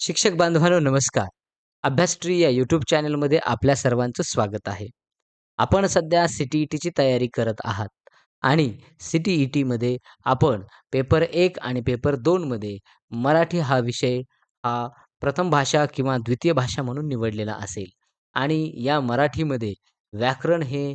शिक्षक बांधवांनो नमस्कार. अभ्यासट्री या यूट्यूब चॅनलमध्ये आपल्या सर्वांचं स्वागत आहे. आपण सध्या सी-टी-ई-टीची तयारी करत आहात आणि सी-टी-ई-टीमध्ये आपण पेपर एक आणि पेपर 2 मध्ये मराठी हा विषय हा प्रथम भाषा किंवा द्वितीय भाषा म्हणून निवडलेला असेल आणि या मराठीमध्ये व्याकरण हे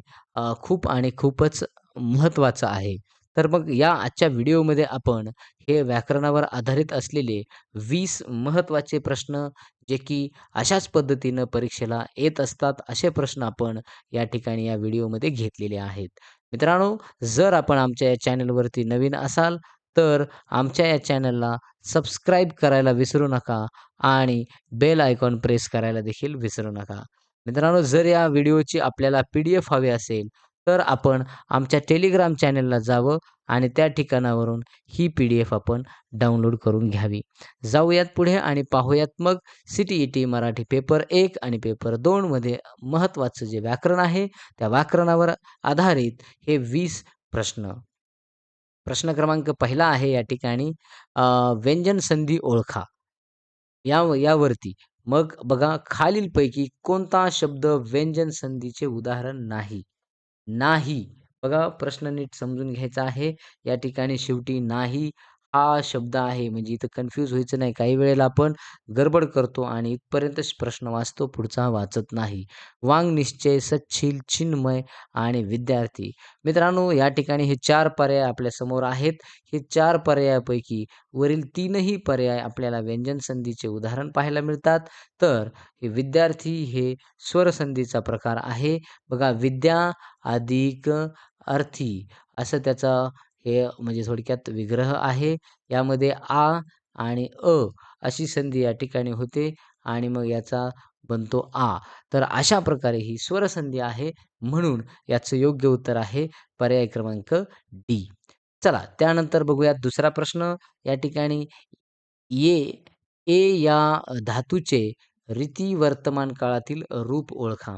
खूप आणि खूपच महत्त्वाचं आहे. तर मग या आजच्या व्हिडिओमध्ये आपण हे व्याकरणावर आधारित असलेले वीस महत्त्वाचे प्रश्न जे की अशाच पद्धतीनं परीक्षेला येत असतात, असे प्रश्न आपण या ठिकाणी या व्हिडिओमध्ये घेतलेले आहेत. मित्रांनो, जर आपण आमच्या या चॅनलवरती नवीन असाल, तर आमच्या या चॅनलला सबस्क्राईब करायला विसरू नका आणि बेल आयकॉन प्रेस करायला देखील विसरू नका. मित्रांनो, जर या व्हिडिओची आपल्याला पी-डी-एफ हवी असेल, तर आपण आमच्या टेलिग्राम चॅनलला जावं आणि त्या ठिकाणावरून ही पी-डी-एफ आपण डाउनलोड करून घ्यावी. जाऊयात पुढे आणि पाहूयात मग सी-टी-ई-टी मराठी पेपर एक आणि पेपर दोनमध्ये महत्त्वाचं जे व्याकरण आहे, त्या व्याकरणावर आधारित हे वीस प्रश्न. प्रश्न क्रमांक पहिला आहे या ठिकाणी व्यंजन संधी ओळखा. या यावरती मग बघा खालीलपैकी कोणता शब्द व्यंजन संधीचे उदाहरण नाही? नाही. बघा प्रश्न नीट समजून घ्यायचा आहे. या ठिकाणी शेवटी नाही हा शब्द आहे म्हणजे इथं कन्फ्यूज व्हायचं नाही. काही वेळेला आपण गडबड करतो आणि इथपर्यंतच प्रश्न वाचतो, पुढचा वाचत नाही. वांग निश्चय, सच्छील, चिन्मय आणि विद्यार्थी. मित्रांनो, या ठिकाणी हे चार पर्याय आपल्यासमोर आहेत. हे चार पर्यायापैकी वरील तीनही पर्याय आपल्याला व्यंजन संधीचे उदाहरण पाहायला मिळतात. तर हे विद्यार्थी हे स्वरसंधीचा प्रकार आहे. बघा विद्या अधिक अर्थी असं त्याचा हे म्हणजे थोडक्यात विग्रह आहे. यामध्ये आ आणि अ अशी संधी या ठिकाणी होते आणि मग याचा बनतो आ. तर अशा प्रकारे ही स्वरसंधी आहे. म्हणून याचं योग्य उत्तर आहे पर्याय क्रमांक डी. चला त्यानंतर बघूयात दुसरा प्रश्न. या ठिकाणी ये, ए या धातूचे रीती वर्तमान काळातील रूप ओळखा.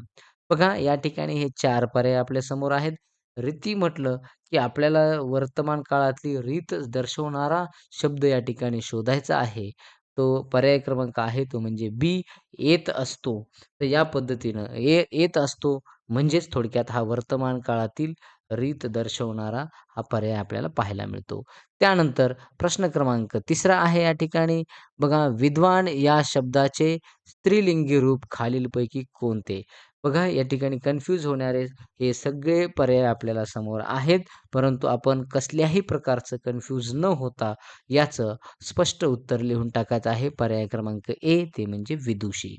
बघा या ठिकाणी हे चार पर्याय आपल्यासमोर आहेत. रीती म्हटलं, की आपल्याला वर्तमान काळातली रीत दर्शवणारा शब्द या ठिकाणी शोधायचा आहे. तो पर्याय क्रमांक आहे तो म्हणजे बी येत असतो. तर या पद्धतीनं ये येत असतो म्हणजेच थोडक्यात हा वर्तमान काळातील रीत दर्शवणारा हा पर्याय आपल्याला पाहायला मिळतो. त्यानंतर प्रश्न क्रमांक तिसरा आहे या ठिकाणी बघा विद्वान या शब्दाचे स्त्रीलिंगी रूप खालीलपैकी कोणते? बघा या ठिकाणी कन्फ्यूज होणारे हे सगळे पर्याय आपल्याला समोर आहेत. परंतु आपण कसल्याही प्रकारचं कन्फ्यूज न होता याचं स्पष्ट उत्तर लिहून टाकायचं आहे. पर्याय क्रमांक ए ते म्हणजे विदुषी.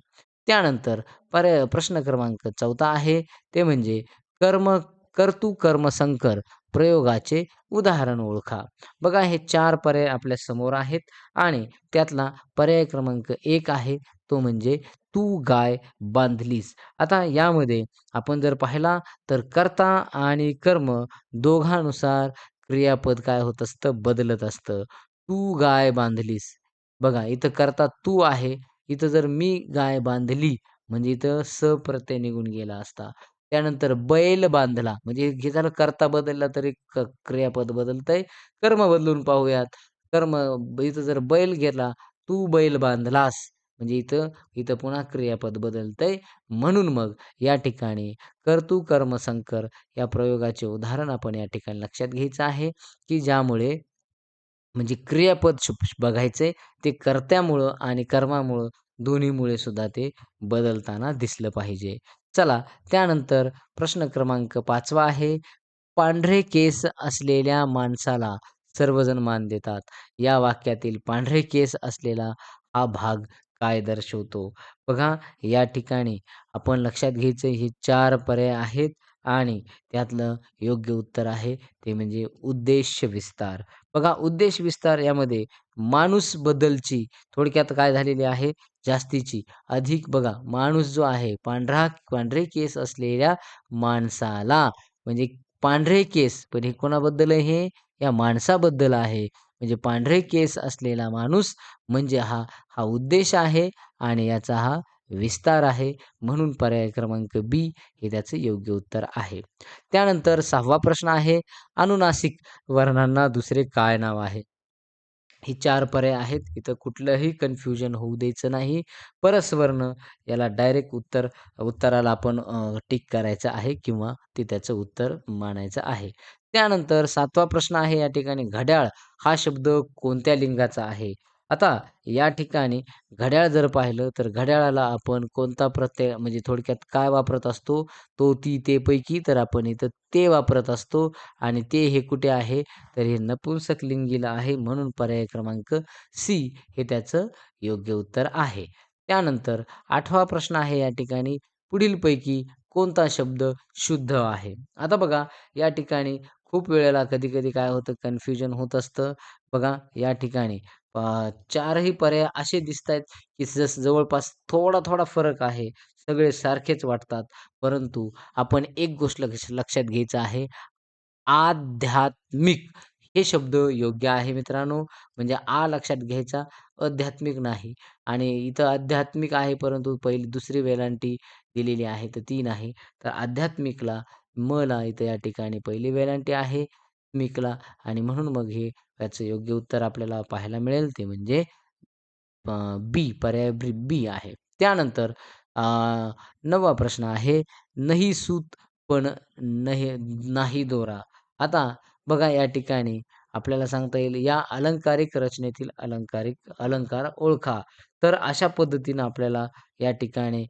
त्यानंतर पर्याय प्रश्न क्रमांक चौथा आहे ते म्हणजे कर्म कर्तु कर्म संकर प्रयोगाचे उदाहरण ओळखा. बघा हे चार पर्याय आपल्यासमोर आहेत आणि त्यातला पर्याय क्रमांक एक आहे तो म्हणजे तू गाय बांधलीस. आता यामध्ये आपण जर पाहिला तर कर्ता आणि कर्म दोघांनुसार क्रियापद काय होत असतं बदलत असतं. तू गाय बांधलीस. बघा इथं कर्ता तू आहे. इथं जर मी गाय बांधली म्हणजे इथं स प्रत्यय निघून गेला असता. त्यानंतर बैल बांधला म्हणजे हे झालं कर्ता बदलला तरी क क्रियापद बदलतंय. कर्म बदलून पाहूयात. कर्म इथं जर बैल घेतला, तू बैल बांधलास म्हणजे इथं इथं पुन्हा क्रियापद बदलतंय. म्हणून मग या ठिकाणी कर्तू कर्म संकर या प्रयोगाचे उदाहरण आपण या ठिकाणी लक्षात घ्यायचं आहे, की ज्यामुळे म्हणजे क्रियापद श बघायचंय ते कर्त्यामुळं आणि कर्मामुळं दोन्हीमुळे सुद्धा ते बदलताना दिसलं पाहिजे. चला त्यानंतर प्रश्न क्रमांक पाचवा आहे. पांढरे केस असलेल्या माणसाला सर्वजण मान देतात. या वाक्यातील पांढरे केस असलेला हा भाग काय दर्शवतो? बघा या ठिकाणी आपण लक्षात घ्यायचं हे चार पर्याय आहेत आणि त्यातलं योग्य उत्तर आहे ते म्हणजे उद्देश विस्तार. बघा उद्देश विस्तार यामध्ये माणूस बदलची थोडक्यात काय झालेली आहे जास्तीची अधिक बघा माणूस जो आहे पांढरा पांढरे केस असलेल्या माणसाला म्हणजे पांढरे केस पण हे कोणाबद्दल आहे हे? या माणसाबद्दल आहे. म्हणजे पांढरे केस असलेला माणूस म्हणजे हा हा उद्देश आहे आणि याचा हा विस्तार आहे. म्हणून पर्याय क्रमांक बी हे त्याचं योग्य उत्तर आहे. त्यानंतर सहावा प्रश्न आहे अनुनासिक वर्णांना दुसरे काय नाव आहे? हे चार पर्याय आहेत. इथं कुठलंही कन्फ्युजन होऊ द्यायचं नाही. परस्वर्ण याला डायरेक्ट उत्तर उत्तराला आपण टिक करायचं आहे किंवा ते त्याचं उत्तर मानायचं आहे. त्यानंतर सातवा प्रश्न आहे या ठिकाणी घड्याळ हा शब्द कोणत्या लिंगाचा आहे? आता या ठिकाणी घड्याळ जर पाहिलं तर घड्याळाला आपण कोणता प्रत्यय म्हणजे थोडक्यात काय वापरत असतो? तो, ती, ते पैकी तर आपण इथं ते वापरत असतो आणि ते हे कुठे आहे? तर हे नपुंसक लिंगीला आहे म्हणून पर्याय क्रमांक सी हे त्याचं योग्य उत्तर आहे. त्यानंतर आठवा प्रश्न आहे या ठिकाणी पुढीलपैकी कोणता शब्द शुद्ध आहे? आता बघा या ठिकाणी खूप वेळेला कधी-कधी काय होतं कन्फ्युजन होत असतं. बघा या ठिकाणी चारही पर्याय असे दिसत आहेत की जसं जवळपास थोडा-थोडा फरक आहे. सगळे सारखेच वाटतात. परंतु आपण एक गोष्ट लक्ष लक्षात घ्यायचं आहे. आध्यात्मिक हे शब्द योग्य आहे मित्रांनो. म्हणजे आ लक्षात घ्यायचा, आध्यात्मिक नाही. आणि इथं आध्यात्मिक आहे परंतु पहिली दुसरी वेलांटी दिलेली आहे तर ती नाही. तर आध्यात्मिकला मला इथं या ठिकाणी पहिली वेलांटी आहे मिकला आणि म्हणून मग हे याचं योग्य उत्तर आपल्याला पाहायला मिळेल ते म्हणजे बी पर्याय बी आहे. त्यानंतर नववा प्रश्न आहे नाही सूत पण नाही नाही दोरा. आता बघा या ठिकाणी आपल्याला सांगता येईल या अलंकारिक रचनेतील अलंकारिक अलंकार ओळखा. तर अशा पद्धतीनं आपल्याला या ठिकाणी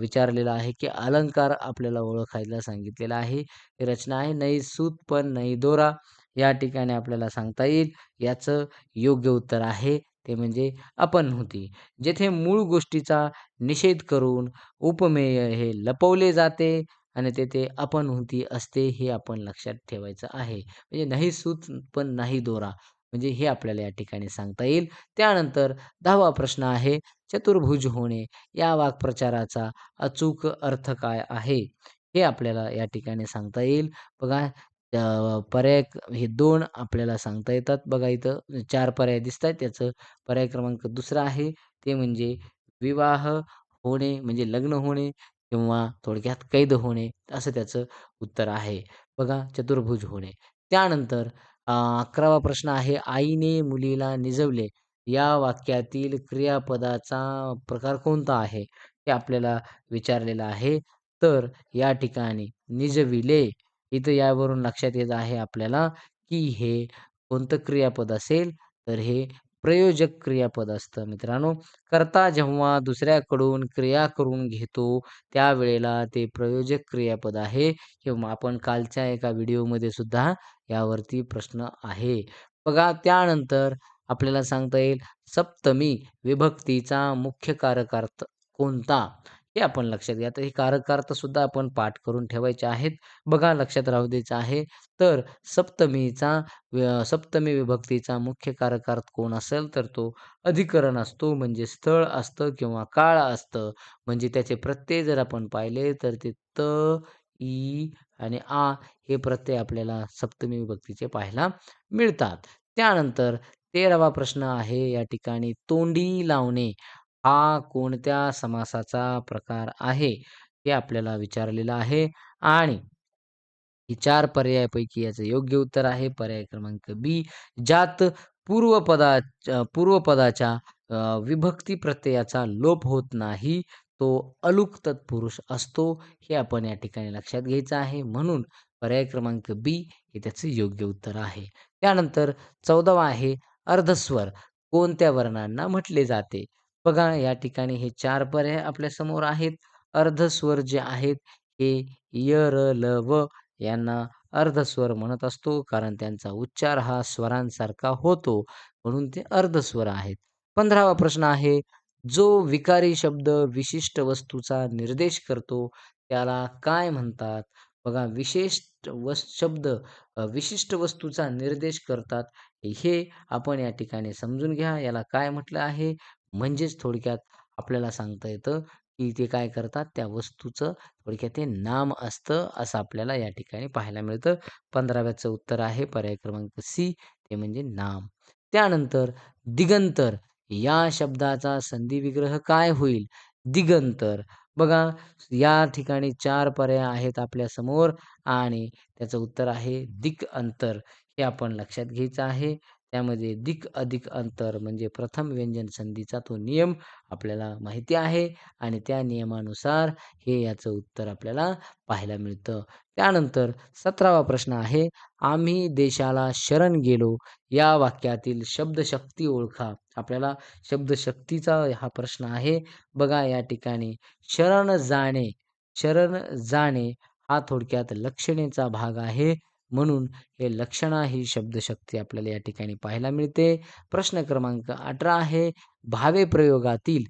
विचारलेलं आहे, की अलंकार आपल्याला ओळखायला सांगितलेला आहे. ही रचना आहे नाही सूत पण नाही दोरा. या ठिकाणी आपल्याला सांगता येईल याचं योग्य उत्तर आहे ते म्हणजे अपन्नहुती. जेथे मूळ गोष्टीचा निषेध करून उपमेय हे लपवले जाते आणि तेथे अपन्नहुती असते हे आपण लक्षात ठेवायचं आहे. म्हणजे नाही सूत पण नाही दोरा म्हणजे हे आपल्याला या ठिकाणी सांगता येईल. त्यानंतर 10वा प्रश्न आहे चतुर्भुज होणे या वाक्प्रचाराचा अचूक अर्थ काय आहे? हे आपल्याला या ठिकाणी सांगता येईल. बघा पर्याय हे दोन आपल्याला सांगता येतात. बघा इथं चार पर्याय दिसत आहेत त्याचं पर्याय क्रमांक दुसरा आहे ते म्हणजे विवाह होणे म्हणजे लग्न होणे किंवा थोडक्यात कैद होणे असं त्याचं उत्तर आहे. बघा चतुर्भुज होणे. त्यानंतर अकरावा प्रश्न आहे आईने मुलीला निजवले या वाक्यातील क्रियापदाचा प्रकार कोणता आहे? हे आपल्याला विचारलेलं आहे. तर या ठिकाणी निजविले इथं यावरून लक्षात येत आहे आपल्याला, की हे कोणतं क्रियापद असेल तर हे प्रयोजक क्रियापद असतं मित्रांनो. कर्ता जेव्हा दुसऱ्याकडून क्रिया करून घेतो त्यावेळेला ते प्रयोजक क्रियापद आहे किंवा आपण कालच्या एका व्हिडिओमध्ये सुद्धा यावरती प्रश्न आहे. बघा त्यानंतर आपल्याला सांगता येईल सप्तमी विभक्तीचा मुख्य कारकार्थ कोणता? हे आपण लक्षात घ्या. तर हे कारकार्थ सुद्धा आपण पाठ करून ठेवायचे आहेत. बघा लक्षात राहू द्यायचं आहे. तर सप्तमीचा सप्तमी विभक्तीचा मुख्य कारकार्थ कोण असेल तर तो अधिकरण असतो म्हणजे स्थळ असतं किंवा काळ असतं. म्हणजे त्याचे प्रत्यय जर आपण पाहिले तर ते त, ई आणि आ हे प्रत्यय आपल्याला सप्तमी विभक्तीचे पाहायला मिळतात. त्यानंतर 13वा प्रश्न आहे या ठिकाणी तोंडी लावणे हा कोणत्या समासाचा प्रकार आहे? हे आपल्याला विचारलेलं आहे आणि ही चार पर्यायापैकी याचं योग्य उत्तर आहे पर्याय क्रमांक बी. ज्यात पूर्वपदा पूर्वपदाच्या विभक्ती प्रत्ययाचा लोप होत नाही, तो अलुक तत्पुरुष असतो. हे आपण या ठिकाणी लक्षात घ्यायचं आहे. म्हणून पर्याय क्रमांक बी हे त्याचं योग्य उत्तर आहे. त्यानंतर 14वा आहे अर्धस्वर कोणत्या वर्णांना म्हटले जाते? बघा या ठिकाणी हे चार पर्याय आपल्यासमोर आहेत. अर्धस्वर जे आहेत हे य, र, ल, व यांना अर्धस्वर म्हणत असतो कारण त्यांचा उच्चार हा स्वरांसारखा होतो म्हणून ते अर्धस्वर आहेत. 15वा प्रश्न आहे जो विकारी शब्द विशिष्ट वस्तूचा निर्देश करतो त्याला काय म्हणतात? बघा विशिष्ट शब्द विशिष्ट वस्तूचा निर्देश करतात. हे आपण या ठिकाणी समजून घ्या. याला काय म्हटलं आहे? म्हणजेच थोडक्यात आपल्याला सांगता येतं, की ते काय करतात त्या वस्तूचं थोडक्यात ते नाम असतं असं आपल्याला या ठिकाणी पाहायला मिळतं. 15व्याचं उत्तर आहे पर्याय क्रमांक सी ते म्हणजे नाम. त्यानंतर दिगंतर या शब्दाचा संधी विग्रह काय होईल? दिगंतर. बघा या ठिकाणी चार पर्याय आहेत आपल्यासमोर आणि त्याचं उत्तर आहे दिक अंतर. हे आपण लक्षात घ्यायचं आहे. त्यामध्ये दिक अधिक अंतर म्हणजे प्रथम व्यंजन संधीचा तो नियम आपल्याला माहिती आहे आणि त्या नियमानुसार हे याचं उत्तर आपल्याला पाहायला मिळतं. त्यानंतर सतरावा प्रश्न आहे, आम्ही देशाला शरण गेलो या वाक्यातील शब्दशक्ती ओळखा. आपल्याला शब्दशक्तीचा हा प्रश्न आहे. बघा या ठिकाणी शरण जाणे, शरण जाणे हा थोडक्यात लक्षणेचा भाग आहे. म्हणून हे लक्षणा ही शब्दशक्ती आपल्याला या ठिकाणी पाहायला मिळते. प्रश्न क्रमांक 18 आहे, भावे प्रयोगातील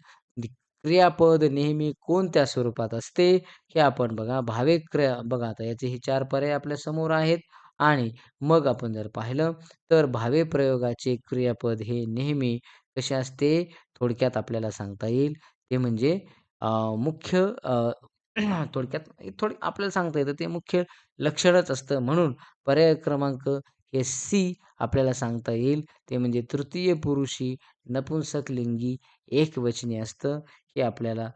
क्रियापद नेहमी कोणत्या स्वरूपात असते? हे आपण बघा भावे क्रिया बघा आता याचे हे चार पर्याय आपल्यासमोर आहेत आणि मग आपण जर पाहिलं तर भावे प्रयोगाचे क्रियापद हे नेहमी कसे असते? थोडक्यात आपल्याला सांगता येईल ते म्हणजे मुख्य थोडक्यात थोडे आपल्याला सांगता येतं ते मुख्य लक्षणच असतं. म्हणून पर्याय क्रमांक हे सी आपल्याला सांगता येईल. ते म्हणजे तृतीय पुरुषी नपुंसकलिंगी एकवचनी असतं. हे आपल्याला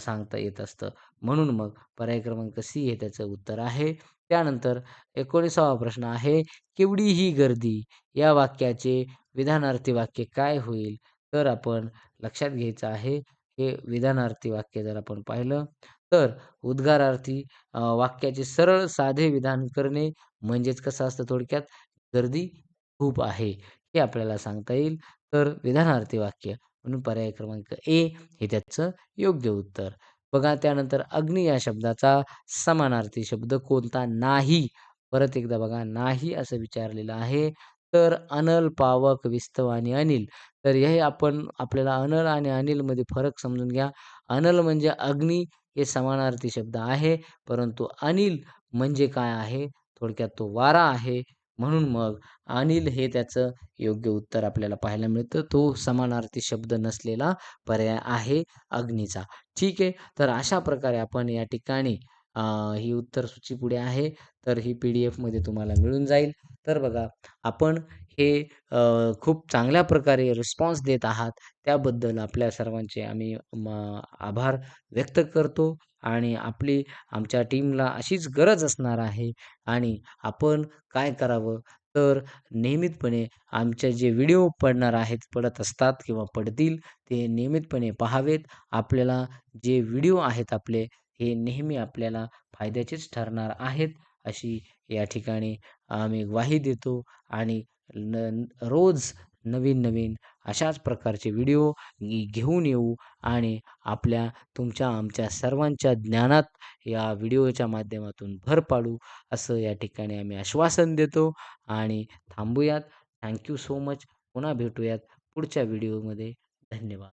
सांगता येत असतं. म्हणून मग पर्याय क्रमांक सी हे त्याचं उत्तर आहे. त्यानंतर 19वा प्रश्न आहे, केवढी ही गर्दी या वाक्याचे विधानार्थी वाक्य काय होईल? तर आपण लक्षात घ्यायचं आहे, हे विधानार्थी वाक्य जर आपण पाहिलं तर उद्गारार्थी वाक्याचे सरळ साधे विधान करणे म्हणजेच कसं असतं थोडक्यात गर्दी खूप आहे, हे आपल्याला सांगता येईल. तर विधानार्थी वाक्य म्हणून पर्याय क्रमांक ए हे त्याचं योग्य उत्तर. बघा त्यानंतर अग्नी या शब्दाचा समानार्थी शब्द कोणता नाही? परत एकदा बघा नाही असं विचारलेलं आहे. तर अनल, पावक, विस्तव आणि अनिल. तर हे आपण आपल्याला अनल आणि अनिलमध्ये फरक समजून घ्या. अनल म्हणजे अग्नी हे समानार्थी शब्द आहे. परंतु अनिल म्हणजे काय आहे? थोडक्यात तो वारा आहे. म्हणून मग अनिल हे त्याचं योग्य उत्तर आपल्याला पाहायला मिळतं. तो समानार्थी शब्द नसलेला पर्याय आहे अग्नीचा. ठीक आहे. तर अशा प्रकारे आपण या ठिकाणी ही उत्तर सूची पुढे आहे. तर ही पी-डी-एफमध्ये तुम्हाला मिळून जाईल. तर बघा आपण हे खूप चांगल्या प्रकारे रिस्पॉन्स देत आहात. त्याबद्दल आपल्या सर्वांचे आम्ही म आभार व्यक्त करतो आणि आपली आमच्या टीमला अशीच गरज असणार आहे आणि आपण काय करावं तर नियमितपणे आमचे जे व्हिडिओ पडणार आहेत, पडत असतात किंवा पडतील ते नियमितपणे पाहावेत. आपल्याला जे व्हिडिओ आहेत आपले हे नेहमी आपल्याला फायद्याचेच ठरणार आहेत, अशी या ठिकाणी आम्ही ग्वाही देतो आणि न रोज नवीन-नवीन अशाच प्रकारचे व्हिडिओ घेऊन येऊ आणि आपल्या, तुमच्या, आमच्या सर्वांच्या ज्ञानात या व्हिडिओच्या माध्यमातून भर पाडू, असं या ठिकाणी आम्ही आश्वासन देतो आणि थांबूयात. Thank you so much. पुन्हा भेटूयात पुढच्या व्हिडिओमध्ये. धन्यवाद.